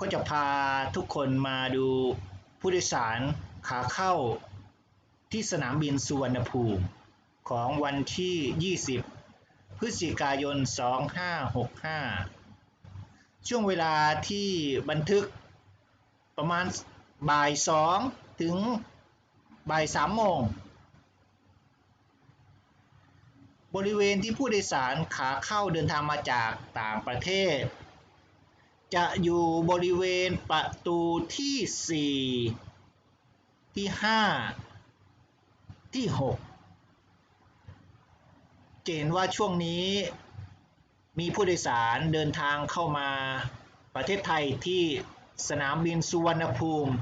ก็จะพาทุกคนมาดูผู้โดยสารขาเข้าที่สนามบินสุวรรณภูมิ ของวันที่ 20 พฤศจิกายน 2565 ช่วงเวลาที่บันทึกประมาณบ่าย2ถึงบ่าย3โมง บริเวณที่ผู้โดยสารขาเข้าเดินทางมาจากต่างประเทศ จะอยู่บริเวณประตูที่ 4 ที่ 5 ที่ 6 เจนว่าช่วงนี้มีผู้โดยสารเดินทางเข้ามาประเทศไทยที่สนามบินสุวรรณภูมิ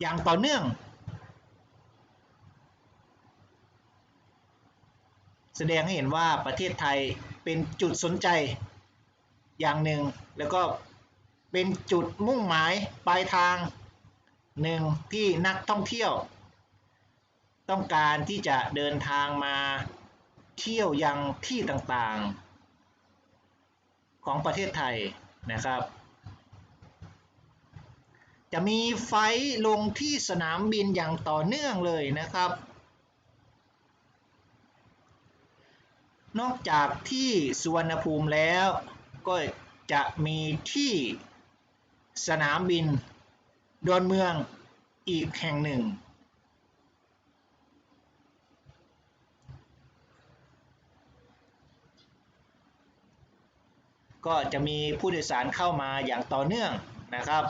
อย่างต่อเนื่อง แสดงให้เห็นว่าประเทศไทยเป็นจุดสนใจ อย่างหนึ่ง แล้วก็เป็นจุดมุ่งหมายปลายทางหนึ่งที่นักท่องเที่ยว ต้องการที่จะเดินทางมาเที่ยวยังที่ต่างๆ ของประเทศไทยนะครับ จะมีไฟลงที่สนามบินอย่างต่อเนื่องเลยนะครับ นอกจากที่สุวรรณภูมิแล้ว ก็จะมีที่สนามบินดอนเมืองอีกแห่งหนึ่ง ก็จะมีผู้โดยสารเข้ามาอย่างต่อเนื่องนะครับ